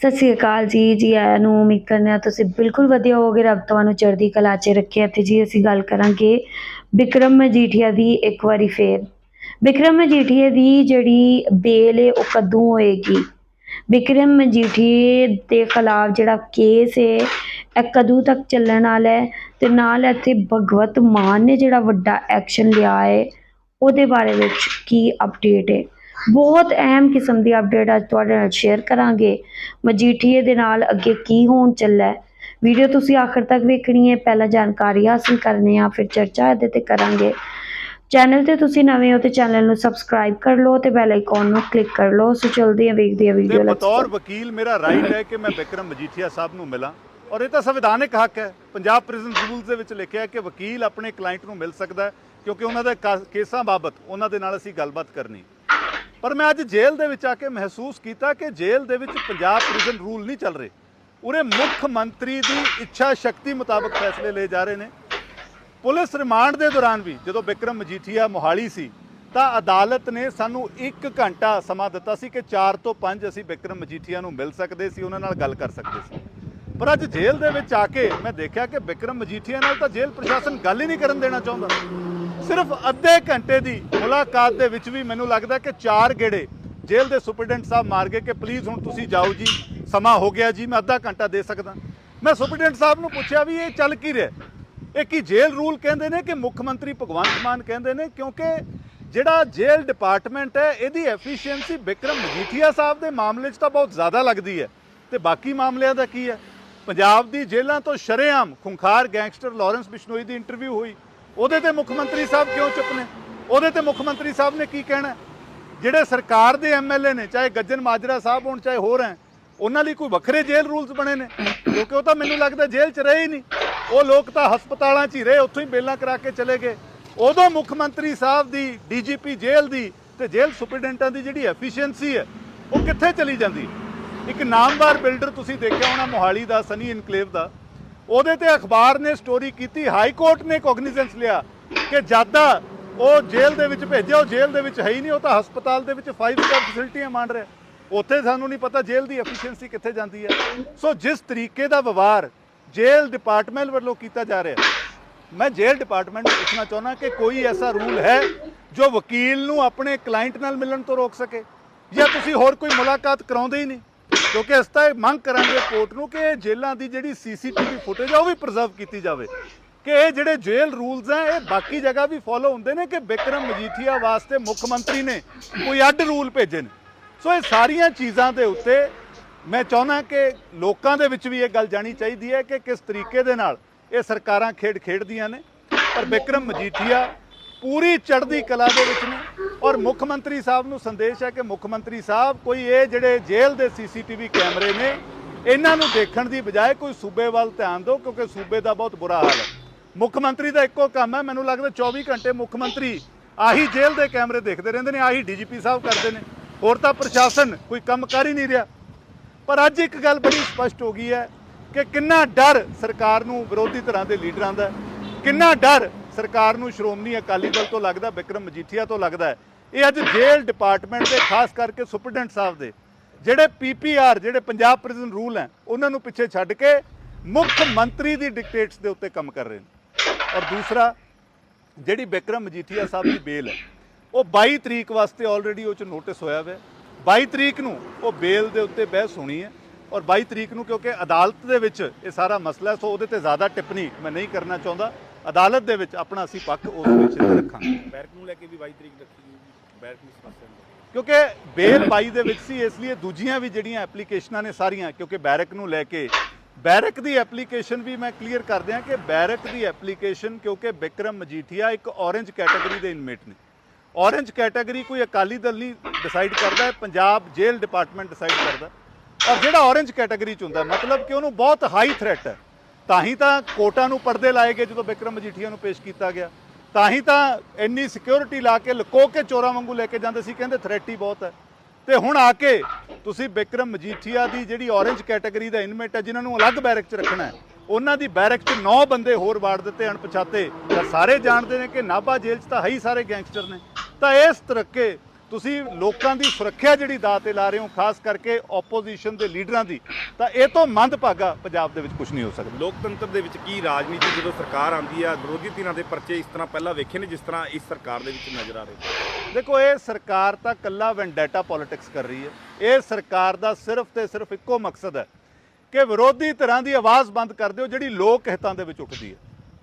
ਸਤਿ ਸ੍ਰੀ ਅਕਾਲ ਜੀ ਜੀ ਆਇਆਂ ਨੂੰ ਉਮੀਦ ਕਰਨੇ ਆ ਤੁਸੀਂ ਬਿਲਕੁਲ ਵਧੀਆ ਹੋਵੋਗੇ, ਰੱਬ ਤੁਹਾਨੂੰ ਚੜ੍ਹਦੀ ਕਲਾ 'ਚ ਰੱਖੇ। ਅਤੇ ਜੀ ਅਸੀਂ ਗੱਲ ਕਰਾਂਗੇ ਵਿਕਰਮ ਮਜੀਠੀਆ ਦੀ ਇੱਕ ਵਾਰੀ ਫੇਰ। ਵਿਕਰਮ ਮਜੀਠੀਆ ਦੀ ਜਿਹੜੀ ਬੇਲ ਹੈ ਉਹ ਕਦੋਂ ਹੋਏਗੀ? ਵਿਕਰਮ ਮਜੀਠੀਏ ਦੇ ਖਿਲਾਫ ਜਿਹੜਾ ਕੇਸ ਹੈ ਇਹ ਕਦੋਂ ਤੱਕ ਚੱਲਣ ਵਾਲਾ ਹੈ? ਤੇ ਨਾਲ ਇੱਥੇ ਭਗਵਤ ਮਾਨ ਨੇ ਜਿਹੜਾ ਵੱਡਾ ਐਕਸ਼ਨ ਲਿਆ ਹੈ ਉਹਦੇ ਬਾਰੇ ਵਿੱਚ ਕੀ ਅਪਡੇਟ ਹੈ ਬਹੁਤ ਅਹਿਮ ਕਿਸਮ ਦੀ ਅਪਡੇਟ ਅੱਜ ਤੁਹਾਡੇ ਨਾਲ ਸ਼ੇਅਰ ਕਰਾਂਗੇ। ਮਜੀਠੀਏ ਦੇ ਨਾਲ ਅੱਗੇ ਕੀ ਹੋਣ ਚੱਲਾ? ਹੈ ਵੀਡੀਓ ਤੁਸੀਂ ਆਖਰ ਤੱਕ ਵੇਖਣੀ ਹੈ। ਪਹਿਲਾਂ ਜਾਣਕਾਰੀ ਹਾਸਲ ਕਰਨੀ ਆ ਫਿਰ ਚਰਚਾ ਇਹਦੇ ਤੇ ਕਰਾਂਗੇ। ਚੈਨਲ ਤੇ ਤੁਸੀਂ ਨਵੇਂ ਹੋ ਤੇ ਚੈਨਲ ਨੂੰ ਸਬਸਕ੍ਰਾਈਬ ਕਰ ਲਓ ਤੇ ਬੈਲ ਆਈਕਨ ਨੂੰ ਕਲਿੱਕ ਕਰ ਲਓ। ਸੋ ਚਲਦੀ ਹਾਂ ਵੇਖਦੇ ਹਾਂ ਤੇ ਵੀਡੀਓ ਬਤੌਰ ਵਕੀਲ ਮੇਰਾ ਰਾਈਟ ਹੈ ਕਿ ਮੈਂ ਵਿਕਰਮ ਮਜੀਠੀਆ ਸਾਹਿਬ ਨੂੰ ਮਿਲਾਂ। ਔਰ ਇਹ ਤਾਂ ਸੰਵਿਧਾਨਿਕ ਹੱਕ ਹੈ। ਪੰਜਾਬ ਪ੍ਰਿਜ਼ਨ ਰੂਲਸ ਦੇ ਵਿੱਚ ਲਿਖਿਆ ਹੈ ਕਿ ਵਕੀਲ ਆਪਣੇ ਕਲਾਇੰਟ ਨੂੰ ਮਿਲ ਸਕਦਾ ਹੈ ਕਿਉਂਕਿ ਉਹਨਾਂ ਦੇ ਕੇਸਾਂ ਬਾਬਤ ਉਹਨਾਂ ਦੇ ਨਾਲ ਅਸੀਂ ਗੱਲਬਾਤ ਕਰਨੀ। ਪਰ ਮੈਂ ਅੱਜ ਜੇਲ੍ਹ ਦੇ ਵਿੱਚ ਆ ਕੇ ਮਹਿਸੂਸ ਕੀਤਾ ਕਿ ਜੇਲ੍ਹ ਦੇ ਵਿੱਚ ਪੰਜਾਬ ਪ੍ਰਿਜ਼ਨ ਰੂਲ ਨਹੀਂ ਚੱਲ ਰਹੇ। ਉਰੇ ਮੁੱਖ ਮੰਤਰੀ ਦੀ ਇੱਛਾ ਸ਼ਕਤੀ ਮੁਤਾਬਕ ਫੈਸਲੇ ਲਏ ਜਾ ਰਹੇ ਨੇ। ਪੁਲਿਸ ਰਿਮਾਂਡ ਦੇ ਦੌਰਾਨ ਵੀ ਜਦੋਂ ਵਿਕਰਮ ਮਜੀਠੀਆ ਮੋਹਾਲੀ ਸੀ, ਤਾਂ ਅਦਾਲਤ ਨੇ ਸਾਨੂੰ 1 ਘੰਟਾ ਸਮਾਂ ਦਿੱਤਾ ਸੀ ਕਿ 4 ਤੋਂ 5 ਅਸੀਂ ਵਿਕਰਮ ਮਜੀਠੀਆ ਨੂੰ ਮਿਲ ਸਕਦੇ ਸੀ, ਉਹਨਾਂ ਨਾਲ ਗੱਲ ਕਰ ਸਕਦੇ ਸੀ। ਪਰ ਅੱਜ ਜੇਲ੍ਹ ਦੇ ਵਿੱਚ ਆ ਕੇ ਮੈਂ ਦੇਖਿਆ ਕਿ ਵਿਕਰਮ ਮਜੀਠੀਆ ਨਾਲ ਤਾਂ ਜੇਲ੍ਹ ਪ੍ਰਸ਼ਾਸਨ ਗੱਲ ਹੀ ਨਹੀਂ ਕਰਨ ਦੇਣਾ ਚਾਹੁੰਦਾ। ਸਿਰਫ ਅੱਧੇ ਘੰਟੇ ਦੀ ਮੁਲਾਕਾਤ ਦੇ ਵਿੱਚ ਵੀ ਮੈਨੂੰ ਲੱਗਦਾ ਕਿ ਚਾਰ ਗੇੜੇ ਜੇਲ੍ਹ ਦੇ ਸੁਪਰਡੈਂਟ ਸਾਹਿਬ ਮਾਰ ਗਏ ਕਿ ਪਲੀਜ਼ ਹੁਣ ਤੁਸੀਂ ਜਾਓ ਜੀ, ਸਮਾਂ ਹੋ ਗਿਆ ਜੀ, ਮੈਂ ਅੱਧਾ ਘੰਟਾ ਦੇ ਸਕਦਾ। ਮੈਂ ਸੁਪਰਡੈਂਟ ਸਾਹਿਬ ਨੂੰ ਪੁੱਛਿਆ ਵੀ ਇਹ ਚੱਲ ਕੀ ਰਿਹਾ? ਇਹ ਕੀ ਜੇਲ੍ਹ ਰੂਲ ਕਹਿੰਦੇ ਨੇ ਕਿ ਮੁੱਖ ਮੰਤਰੀ ਭਗਵੰਤ ਮਾਨ ਕਹਿੰਦੇ ਨੇ? ਕਿਉਂਕਿ ਜਿਹੜਾ ਜੇਲ੍ਹ ਡਿਪਾਰਟਮੈਂਟ ਹੈ, ਇਹਦੀ ਐਫੀਸ਼ੀਐਂਸੀ ਬਿਕਰਮ ਮਜੀਠੀਆ ਸਾਹਿਬ ਦੇ ਮਾਮਲੇ 'ਚ ਤਾਂ ਬਹੁਤ ਜ਼ਿਆਦਾ ਲੱਗਦੀ ਹੈ। ਤੇ ਬਾਕੀ ਮਾਮਲਿਆਂ ਦਾ ਕੀ ਹੈ? ਪੰਜਾਬ ਦੀ ਜੇਲ੍ਹਾਂ ਤੋਂ ਸ਼ਰੇਆਮ ਖੁੰਖਾਰ ਗੈਂਗਸਟਰ ਲਾਰੈਂਸ ਬਿਸ਼ਨੋਈ ਦੀ ਇੰਟਰਵਿਊ ਹੋਈ। ਉਹਦੇ ਤੇ ਮੁੱਖ ਮੰਤਰੀ ਸਾਹਿਬ ਕਿਉਂ ਚੁੱਪ ਨੇ ਉਹਦੇ ਤੇ ਮੁੱਖ ਮੰਤਰੀ ਸਾਹਿਬ ਨੇ ਕੀ ਕਹਿਣਾ? ਜਿਹੜੇ ਸਰਕਾਰ ਦੇ ਐਮਐਲਏ ਨੇ, ਚਾਹੇ ਗੱਜਨ ਮਾਜਰਾ ਸਾਹਿਬ ਹੋਣ, ਚਾਹੇ ਹੋਰ ਹੈ ਉਹਨਾਂ ਲਈ ਕੋਈ ਵੱਖਰੇ ਜੇਲ੍ਹ ਰੂਲਸ ਬਣੇ ਨੇ। ਕਿਉਂਕਿ ਉਹ ਤਾਂ ਮੈਨੂੰ ਲੱਗਦਾ ਜੇਲ੍ਹ 'ਚ ਰਹੇ ਹੀ ਨਹੀਂ। ਉਹ ਲੋਕ ਤਾਂ ਹਸਪਤਾਲਾਂ 'ਚ ਹੀ ਰਹੇ, ਉੱਥੋਂ ਹੀ ਬੇਲਾਂ ਕਰਾ ਕੇ ਚਲੇ ਗਏ। ਉਦੋਂ ਮੁੱਖ ਮੰਤਰੀ ਸਾਹਿਬ ਦੀ ਡੀਜੀਪੀ ਜੇਲ੍ਹ ਦੀ ਤੇ ਜੇਲ੍ਹ ਸੁਪਰਡੈਂਟਾਂ ਦੀ ਜਿਹੜੀ ਐਫੀਸ਼ੀਐਂਸੀ ਹੈ, ਉਹ ਕਿੱਥੇ ਚਲੀ ਜਾਂਦੀ? ਇੱਕ ਨਾਮਵਾਰ ਬਿਲਡਰ ਤੁਸੀਂ ਦੇਖਿਆ ਹੋਣਾ, ਮੋਹਾਲੀ ਦਾ, ਸਨੀ ਇਨਕਲੇਵ ਦਾ। ਉਹਦੇ ਤੇ ਅਖਬਾਰ ਨੇ ਸਟੋਰੀ ਕੀਤੀ ਹਾਈ ਕੋਰਟ ਨੇ ਕੋਗਨੀਜ਼ੈਂਸ ਲਿਆ ਕਿ ਜਾਦਾ ਉਹ ਜੇਲ੍ਹ ਦੇ ਵਿੱਚ ਭੇਜਿਆ, ਉਹ ਜੇਲ੍ਹ ਦੇ ਵਿੱਚ ਹੈ ਹੀ ਨਹੀਂ, ਉਹ ਤਾਂ ਹਸਪਤਾਲ ਦੇ ਵਿੱਚ 5 ਸਟਾਰ ਫੈਸਿਲਿਟੀਆਂ ਮੰਨ ਰਿਹਾ। ਉੱਥੇ ਸਾਨੂੰ ਨਹੀਂ ਪਤਾ ਜੇਲ੍ਹ ਦੀ ਐਫੀਸ਼ੀਐਂਸੀ ਕਿੱਥੇ ਜਾਂਦੀ ਹੈ। ਸੋ ਜਿਸ ਤਰੀਕੇ ਦਾ ਵਿਵਹਾਰ ਜੇਲ੍ਹ ਡਿਪਾਰਟਮੈਂਟ ਵੱਲੋਂ ਕੀਤਾ ਜਾ ਰਿਹਾ, ਮੈਂ ਜੇਲ੍ਹ ਡਿਪਾਰਟਮੈਂਟ ਨੂੰ ਪੁੱਛਣਾ ਚਾਹੁੰਦਾ ਕਿ ਕੋਈ ਐਸਾ ਰੂਲ ਹੈ ਜੋ ਵਕੀਲ ਨੂੰ ਆਪਣੇ ਕਲਾਇੰਟ ਨਾਲ ਮਿਲਣ ਤੋਂ ਰੋਕ ਸਕੇ? ਜਾਂ ਤੁਸੀਂ ਹੋਰ ਕੋਈ ਮੁਲਾਕਾਤ ਕਰਾਉਂਦੇ ਹੀ ਨਹੀਂ? ਕਿਉਂਕਿ ਇਸ ਤਾਂ ਇਹ ਮੰਗ ਕਰਾਂਗੇ ਕੋਰਟ ਨੂੰ ਕਿ ਇਹ ਜੇਲ੍ਹਾਂ ਦੀ ਜਿਹੜੀ ਸੀਸੀਟੀਵੀ ਫੁਟੇਜ ਆ, ਉਹ ਵੀ ਪ੍ਰੀਜ਼ਰਵ ਕੀਤੀ ਜਾਵੇ। ਕਿ ਇਹ ਜਿਹੜੇ ਜੇਲ੍ਹ ਰੂਲਸ ਆ, ਇਹ ਬਾਕੀ ਜਗ੍ਹਾ ਵੀ ਫੋਲੋ ਹੁੰਦੇ ਨੇ ਕਿ ਬਿਕਰਮ ਮਜੀਠੀਆ ਵਾਸਤੇ ਮੁੱਖ ਮੰਤਰੀ ਨੇ ਕੋਈ ਅੱਡ ਰੂਲ ਭੇਜੇ ਨੇ। ਸੋ ਇਹ ਸਾਰੀਆਂ ਚੀਜ਼ਾਂ ਦੇ ਉੱਤੇ ਮੈਂ ਚਾਹੁੰਦਾ ਕਿ ਲੋਕਾਂ ਦੇ ਵਿੱਚ ਵੀ ਇਹ ਗੱਲ ਜਾਣੀ ਚਾਹੀਦੀ ਹੈ ਕਿ ਕਿਸ ਤਰੀਕੇ ਦੇ ਨਾਲ ਇਹ ਸਰਕਾਰਾਂ ਖੇਡ ਖੇਡਦੀਆਂ ਨੇ। ਪਰ ਬਿਕਰਮ ਮਜੀਠੀਆ ਪੂਰੀ ਚੜ੍ਹਦੀ ਕਲਾ ਦੇ ਵਿੱਚ ਨੇ। ਔਰ ਮੁੱਖ ਮੰਤਰੀ ਸਾਹਿਬ ਨੂੰ ਸੰਦੇਸ਼ ਹੈ ਕਿ ਮੁੱਖ ਮੰਤਰੀ ਸਾਹਿਬ ਕੋਈ ਇਹ ਜਿਹੜੇ ਜੇਲ੍ਹ ਦੇ ਸੀਸੀਟੀਵੀ ਕੈਮਰੇ ਨੇ, ਇਹਨਾਂ ਨੂੰ ਦੇਖਣ ਦੀ ਬਜਾਏ ਕੋਈ ਸੂਬੇ ਵੱਲ ਧਿਆਨ ਦਿਓ, ਕਿਉਂਕਿ ਸੂਬੇ ਦਾ ਬਹੁਤ ਬੁਰਾ ਹਾਲ ਹੈ। ਮੁੱਖ ਮੰਤਰੀ ਦਾ ਇੱਕੋ ਕੰਮ ਹੈ, ਮੈਨੂੰ ਲੱਗਦਾ 24 ਘੰਟੇ ਮੁੱਖ ਮੰਤਰੀ ਆਹੀ ਜੇਲ੍ਹ ਦੇ ਕੈਮਰੇ ਦੇਖਦੇ ਰਹਿੰਦੇ ਨੇ, ਆਹੀ ਡੀਜੀਪੀ ਸਾਹਿਬ ਕਰਦੇ ਨੇ। ਹੋਰ ਤਾਂ ਪ੍ਰਸ਼ਾਸਨ ਕੋਈ ਕੰਮ ਕਰ ਹੀ ਨਹੀਂ ਰਿਹਾ। ਪਰ ਅੱਜ ਇੱਕ ਗੱਲ ਬੜੀ ਸਪਸ਼ਟ ਹੋ ਗਈ ਹੈ ਕਿ ਕਿੰਨਾ ਡਰ ਸਰਕਾਰ ਨੂੰ ਵਿਰੋਧੀ ਧਿਰਾਂ ਦੇ ਲੀਡਰਾਂ ਦਾ ਕਿੰਨਾ ਡਰ ਸਰਕਾਰ ਨੂੰ ਸ਼੍ਰੋਮਣੀ ਅਕਾਲੀ ਦਲ ਤੋਂ ਲੱਗਦਾ ਵਿਕਰਮ ਮਜੀਠੀਆ ਤੋਂ ਲੱਗਦਾ ਇਹ ਅੱਜ ਜੇਲ੍ਹ ਡਿਪਾਰਟਮੈਂਟ ਦੇ, ਖਾਸ ਕਰਕੇ ਸੁਪਰਡੈਂਟ ਸਾਹਿਬ ਦੇ, ਜਿਹੜੇ ਪੀਪੀਆਰ ਜਿਹੜੇ ਪੰਜਾਬ ਪ੍ਰਿਜ਼ਨ ਰੂਲ ਹੈ, ਉਹਨਾਂ ਨੂੰ ਪਿੱਛੇ ਛੱਡ ਕੇ ਮੁੱਖ ਮੰਤਰੀ ਦੀ ਡਿਕਟੇਟਸ ਦੇ ਉੱਤੇ ਕੰਮ ਕਰ ਰਹੇ ਨੇ। ਔਰ ਦੂਸਰਾ, ਜਿਹੜੀ ਬਿਕਰਮ ਮਜੀਠੀਆ ਸਾਹਿਬ ਦੀ ਬੇਲ ਹੈ, ਉਹ 22 ਤਰੀਕ ਵਾਸਤੇ ਆਲਰੇਡੀ ਉਹ ਚ ਨੋਟਿਸ ਹੋਇਆ ਹੋਇਆ ਹੈ। 22 ਤਰੀਕ ਨੂੰ ਉਹ ਬੇਲ ਦੇ ਉੱਤੇ ਬਹਿਸ ਹੋਣੀ ਹੈ। ਔਰ 22 ਤਰੀਕ ਨੂੰ ਕਿਉਂਕਿ ਅਦਾਲਤ ਦੇ ਵਿੱਚ ਇਹ ਸਾਰਾ ਮਸਲਾ ਸੋ ਉਹਦੇ ਤੇ ਜ਼ਿਆਦਾ ਟਿੱਪਣੀ ਮੈਂ ਨਹੀਂ ਕਰਨਾ ਚਾਹੁੰਦਾ। ਅਦਾਲਤ ਦੇ ਵਿੱਚ ਆਪਣਾ ਅਸੀਂ ਪੱਖ ਉਸ ਵਿੱਚ ਰੱਖਾਂਗੇ। ਬੈਰਕ ਨੂੰ ਲੈ ਕੇ ਵੀ 22 ਤਰੀਕ ਰੱਖੀ ਗਈ ਬੈਰਕ ਨੂੰ ਸਮੱਸਿਆ ਕਿਉਂਕਿ ਬੇਲ 22 ਦੇ ਵਿੱਚ ਸੀ ਇਸ ਲਈ ਦੂਜੀਆਂ ਵੀ ਜਿਹੜੀਆਂ ਐਪਲੀਕੇਸ਼ਨਾਂ ਨੇ ਸਾਰੀਆਂ ਕਿਉਂਕਿ ਬੈਰਕ ਨੂੰ ਲੈ ਕੇ ਬੈਰਕ ਦੀ ਐਪਲੀਕੇਸ਼ਨ ਵੀ ਮੈਂ ਕਲੀਅਰ ਕਰ ਦਿਆਂ ਕਿ ਬੈਰਕ ਦੀ ਐਪਲੀਕੇਸ਼ਨ ਕਿਉਂਕਿ ਬਿਕਰਮ ਮਜੀਠੀਆ ਇੱਕ ਔਰੇਂਜ ਕੈਟਾਗਰੀ ਦੇ ਇਨਮੇਟ ਨੇ। ਔਰੇਂਜ ਕੈਟਾਗਰੀ ਕੋਈ ਅਕਾਲੀ ਦਲ ਨਹੀਂ ਡਿਸਾਈਡ ਕਰਦਾ ਹੈ ਪੰਜਾਬ ਜੇਲ੍ਹ ਡਿਪਾਰਟਮੈਂਟ ਡਿਸਾਈਡ ਕਰਦਾ। ਔਰ ਜਿਹੜਾ ਔਰੇਂਜ ਕੈਟਾਗਰੀ ਚ ਹੁੰਦਾ, ਮਤਲਬ ਕਿ ਉਹਨੂੰ ਬਹੁਤ ਹਾਈ ਥ੍ਰੈਟ ਹੈ। ਤਾਂ ਹੀ ਤਾਂ ਕੋਟਾਂ ਨੂੰ ਪਰਦੇ ਲਾਏ ਗਏ ਜਦੋਂ ਬਿਕਰਮ ਮਜੀਠੀਆ ਨੂੰ ਪੇਸ਼ ਕੀਤਾ ਗਿਆ। ਤਾਂ ਹੀ ਤਾਂ ਇੰਨੀ ਸਿਕਿਉਰਿਟੀ ਲਾ ਕੇ ਲੁਕੋ ਕੇ ਚੋਰਾਂ ਵਾਂਗੂ ਲੈ ਕੇ ਜਾਂਦੇ ਸੀ, ਕਹਿੰਦੇ ਥ੍ਰੈਟ ਹੀ ਬਹੁਤ ਹੈ। ਤੇ ਹੁਣ ਆ ਕੇ ਤੁਸੀਂ ਬਿਕਰਮ ਮਜੀਠੀਆ ਦੀ ਜਿਹੜੀ ਔਰੇਂਜ ਕੈਟਾਗਰੀ ਦਾ ਇਨਮੇਟ ਹੈ, ਜਿਨ੍ਹਾਂ ਨੂੰ ਅਲੱਗ ਬੈਰਕ 'ਚ ਰੱਖਣਾ ਹੈ, ਉਹਨਾਂ ਦੀ ਬੈਰਕ 'ਚ 9 ਬੰਦੇ ਹੋਰ ਵਾੜ ਦਿੱਤੇ, ਅਣਪਛਾਤੇ। ਤਾਂ ਸਾਰੇ ਜਾਣਦੇ ਨੇ ਕਿ ਨਾਭਾ ਜੇਲ੍ਹ 'ਚ ਤਾਂ ਹੈ ਹੀ ਸਾਰੇ ਗੈਂਗਸਟਰ ਨੇ। ਤਾਂ ਇਸ ਤਰੀਕੇ ਤੁਸੀਂ ਲੋਕਾਂ ਦੀ ਸੁਰੱਖਿਆ ਜਿਹੜੀ ਦਾਅ ਤੇ ਲਾ ਰਹੇ ਹੋ ਖਾਸ ਕਰਕੇ ਆਪੋਜੀਸ਼ਨ ਦੇ ਲੀਡਰਾਂ ਦੀ ਤਾਂ ਇਹ ਤੋਂ ਮੰਦਭਾਗਾ ਪੰਜਾਬ ਦੇ ਵਿੱਚ ਕੁਝ ਨਹੀਂ ਹੋ ਸਕਦਾ। ਲੋਕਤੰਤਰ ਦੇ ਵਿੱਚ ਕੀ ਰਾਜਨੀਤੀ ਜਦੋਂ ਸਰਕਾਰ ਆਉਂਦੀ ਆ ਵਿਰੋਧੀ ਧਿਰਾਂ ਦੇ ਪਰਚੇ ਇਸ ਤਰ੍ਹਾਂ ਪਹਿਲਾਂ ਵੇਖੇ ਨੇ ਜਿਸ ਤਰ੍ਹਾਂ ਇਸ ਸਰਕਾਰ ਦੇ ਵਿੱਚ ਨਜ਼ਰ ਆ ਰਹੇ ਦੇਖੋ ਇਹ ਸਰਕਾਰ ਤਾਂ ਕੱਲਾ ਵੈਂਡੇਟਾ ਪੋਲਿਟਿਕਸ ਕਰ ਰਹੀ ਹੈ। ਇਹ ਸਰਕਾਰ ਦਾ ਸਿਰਫ ਤੇ ਸਿਰਫ ਇੱਕੋ ਮਕਸਦ ਹੈ ਕਿ ਵਿਰੋਧੀ ਧਿਰਾਂ ਦੀ ਆਵਾਜ਼ ਬੰਦ ਕਰ ਦਿਓ ਜਿਹੜੀ ਲੋਕ ਹਿੱਤਾਂ ਦੇ ਵਿੱਚ ਉੱਠਦੀ ਹੈ।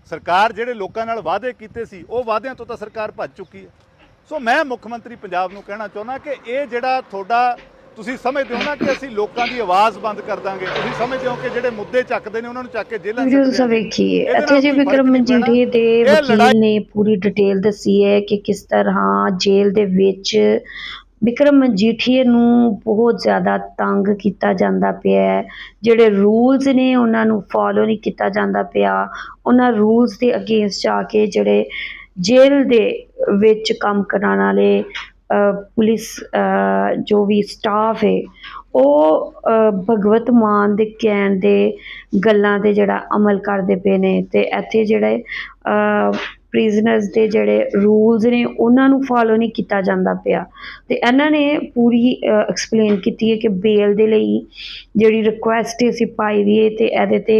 ਸਰਕਾਰ ਜਿਹੜੇ ਲੋਕਾਂ ਨਾਲ ਵਾਅਦੇ ਕੀਤੇ ਸੀ ਉਹ ਵਾਅਦਿਆਂ ਤੋਂ ਤਾਂ ਸਰਕਾਰ ਭੱਜ ਚੁੱਕੀ ਹੈ। ਸੋ ਮੈਂ ਮੁੱਖ ਮੰਤਰੀ ਪੰਜਾਬ ਨੂੰ ਕਹਿਣਾ ਚਾਹੁੰਦਾ ਕਿ ਇਹ ਜਿਹੜਾ ਤੁਹਾਡਾ ਤੁਸੀਂ ਸਮਝਦੇ ਹੋ ਨਾ ਕਿ ਅਸੀਂ ਲੋਕਾਂ ਦੀ ਆਵਾਜ਼ ਬੰਦ ਕਰ ਦਾਂਗੇ। ਤੁਸੀਂ ਸਮਝਦੇ ਹੋ ਕਿ ਜਿਹੜੇ ਮੁੱਦੇ ਚੱਕਦੇ ਨੇ ਉਹਨਾਂ ਨੂੰ ਚੱਕ ਕੇ ਜੇਲ੍ਹਾਂ 'ਚ ਵੀਡੀਓ ਸੁੱਟ ਤੁਸੀਂ। ਵੇਖੀਏ। ਇੱਥੇ ਜੀ ਵਿਕਰਮ ਨਹੀਂ ਮਜੀਠੀਏ ਦੇ ਵਕੀਲ ਨੇ ਪੂਰੀ ਡਿਟੇਲ ਦੱਸੀ ਹੈ ਕਿ ਕਿਸ ਤਰ੍ਹਾਂ ਜੇਲ੍ਹ ਦੇ ਵਿੱਚ ਵਿਕਰਮ ਮਜੀਠੀਏ ਨੂੰ ਬਹੁਤ ਜ਼ਿਆਦਾ ਤੰਗ ਕੀਤਾ ਜਾਂਦਾ ਪਿਆ ਹੈ। ਜਿਹੜੇ ਰੂਲਸ ਨੇ ਉਹਨਾਂ ਨੂੰ ਫੋਲੋ ਨਹੀਂ ਕੀਤਾ ਜਾਂਦਾ ਪਿਆ। ਉਹਨਾਂ ਰੂਲਸ ਦੇ ਅਗੇਂਸਟ ਜਾ ਕੇ ਜਿਹੜੇ ਜੇਲ੍ਹ ਦੇ ਵਿੱਚ ਕੰਮ ਕਰਾਉਣ ਵਾਲੇ ਪੁਲਿਸ ਜੋ ਵੀ ਸਟਾਫ ਹੈ ਉਹ ਭਗਵਤ ਮਾਨ ਦੇ ਕਹਿਣ ਦੇ ਗੱਲਾਂ ਤੇ ਜਿਹੜਾ ਅਮਲ ਕਰਦੇ ਪਏ ਨੇ ਅਤੇ ਇੱਥੇ ਜਿਹੜੇ ਪ੍ਰਿਜ਼ਨਰਸ ਦੇ ਜਿਹੜੇ ਰੂਲਸ ਨੇ, ਉਹਨਾਂ ਨੂੰ ਫਾਲੋ ਨਹੀਂ ਕੀਤਾ ਜਾਂਦਾ ਪਿਆ। ਤੇ ਇਹਨਾਂ ਨੇ ਪੂਰੀ ਐਕਸਪਲੇਨ ਕੀਤੀ ਹੈ ਕਿ ਬੇਲ ਦੇ ਲਈ ਜਿਹੜੀ ਰਿਕੁਐਸਟ ਅਸੀਂ ਪਾਈ ਦੀ ਹੈ ਤੇ ਇਹਦੇ ਤੇ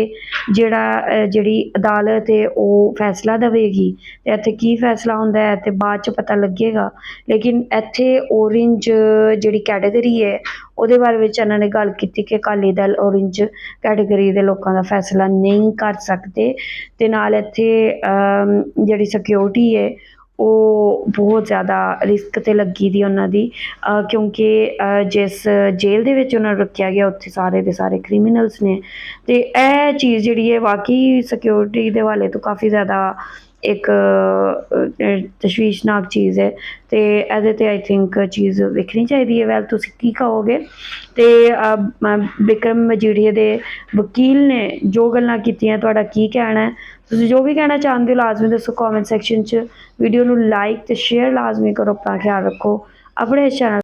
ਜਿਹੜਾ ਜਿਹੜੀ ਅਦਾਲਤ ਹੈ, ਉਹ ਫੈਸਲਾ ਦੇਵੇਗੀ। ਤੇ ਇੱਥੇ ਕੀ ਫੈਸਲਾ ਹੁੰਦਾ ਹੈ ਤੇ ਬਾਅਦ ਚ ਪਤਾ ਲੱਗੇਗਾ। ਲੇਕਿਨ ਇੱਥੇ orange ਜਿਹੜੀ ਕੈਟਾਗਰੀ ਹੈ ਉਹਦੇ ਬਾਰੇ ਵਿੱਚ ਇਹਨਾਂ ਨੇ ਗੱਲ ਕੀਤੀ ਕਿ ਅਕਾਲੀ ਦਲ orange ਕੈਟਾਗਰੀ ਦੇ ਲੋਕਾਂ ਦਾ ਫੈਸਲਾ ਨਹੀਂ ਕਰ ਸਕਦੇ ਅਤੇ ਨਾਲ ਇੱਥੇ ਜਿਹੜੀ ਸਿਕਿਉਰਿਟੀ ਹੈ, ਉਹ ਬਹੁਤ ਜ਼ਿਆਦਾ ਰਿਸਕ ਤੇ ਲੱਗੀ ਦੀ ਉਹਨਾਂ ਦੀ ਕਿਉਂਕਿ ਜਿਸ ਜੇਲ੍ਹ ਦੇ ਵਿੱਚ ਉਹਨਾਂ ਨੂੰ ਰੱਖਿਆ ਗਿਆ, ਉੱਥੇ ਸਾਰੇ ਦੇ ਸਾਰੇ ਕ੍ਰਿਮੀਨਲਸ ਨੇ ਅਤੇ ਇਹ ਚੀਜ਼ ਜਿਹੜੀ ਹੈ, ਵਾਕਈ ਸਿਕਿਉਰਿਟੀ ਦੇ ਵਾਲੇ ਤੋਂ ਕਾਫੀ ਜ਼ਿਆਦਾ ਇੱਕ ਤਸ਼ਵੀਸ਼ਨਾਕ ਚੀਜ਼ ਹੈ। ਤੇ ਇਹਦੇ ਤੇ ਆਈ ਥਿੰਕ ਚੀਜ਼ ਵੇਖਣੀ ਚਾਹੀਦੀ ਹੈ। ਵੈਲ ਤੁਸੀਂ ਕੀ ਕਹੋਗੇ? ਤੇ ਬਿਕਰਮ ਮਜੀਠੀਆ ਦੇ ਵਕੀਲ ਨੇ ਜੋ ਗੱਲਾਂ ਕੀਤੀਆਂ, ਤੁਹਾਡਾ ਕੀ ਕਹਿਣਾ ਹੈ? ਤੁਸੀਂ ਜੋ ਵੀ ਕਹਿਣਾ ਚਾਹੁੰਦੇ ਹੋ, ਲਾਜ਼ਮੀ ਦੱਸੋ ਕਮੈਂਟ ਸੈਕਸ਼ਨ 'ਚ। ਵੀਡੀਓ ਨੂੰ ਲਾਈਕ ਤੇ ਸ਼ੇਅਰ ਲਾਜ਼ਮੀ ਕਰੋ, ਆਪਣਾ ਖਿਆਲ ਰੱਖੋ। ਆਪਣੇ ਚੈਨਲ